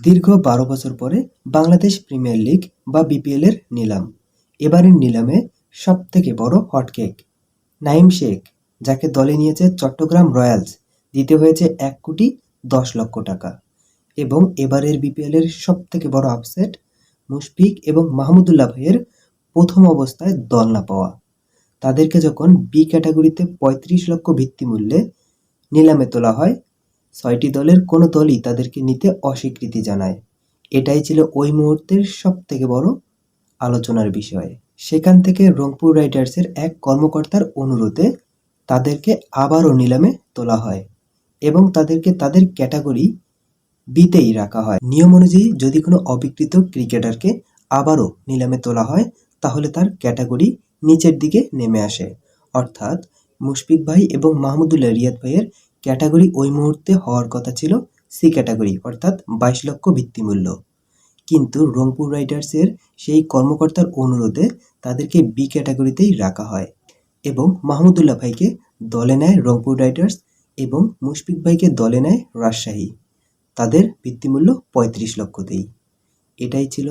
দীর্ঘ বারো বছর পরে বাংলাদেশ প্রিমিয়ার লিগ বা বিপিএল এর নিলাম। এবারের নিলামে সব থেকে বড় হটকেক নাইম শেখ, যাকে দলে নিয়েছে চট্টগ্রাম রয়্যালস, দিতে হয়েছে এক কোটি দশ লক্ষ টাকা। এবং এবারের বিপিএল এর সব থেকে বড় আপসেট মুশফিক এবং মাহমুদুল্লাহ ভাইয়ের প্রথম অবস্থায় দল না পাওয়া। তাদেরকে যখন বি ক্যাটাগরিতে পঁয়ত্রিশ লক্ষ ভিত্তিমূল্যে নিলামে তোলা হয় ছয়টি দলের কোনো দলই তাদেরকে নিতে অস্বীকৃতি জানায়। এটাই ছিল ওই মুহূর্তের সব থেকে বড় আলোচনার বিষয়। সেখান থেকে রংপুর রাইডার্সের এক কর্মকর্তার অনুরোধে তাদেরকে আবারও নিলামে তোলা হয় এবং তাদেরকে তাদের ক্যাটাগরি বিতেই রাখা হয়। নিয়ম অনুযায়ী যদি কোনো অবিকৃত ক্রিকেটারকে আবারও নিলামে তোলা হয়, তাহলে তার ক্যাটাগরি নিচের দিকে নেমে আসে। অর্থাৎ মুশফিক ভাই এবং মাহমুদুল্লাহ রিয়াদ ভাইয়ের ক্যাটাগরি ওই মুহূর্তে হওয়ার কথা ছিল সি ক্যাটাগরি, অর্থাৎ বাইশ লক্ষ ভিত্তিমূল্য। কিন্তু রংপুর রাইডার্সের সেই কর্মকর্তার অনুরোধে তাদেরকে বি ক্যাটাগরিতেই রাখা হয় এবং মাহমুদুল্লাহ ভাইকে দলে নেয় রংপুর রাইডার্স এবং মুশফিক ভাইকে দলে নেয় রাজশাহী। তাদের ভিত্তিমূল্য পঁয়ত্রিশ লক্ষতেই এটাই ছিল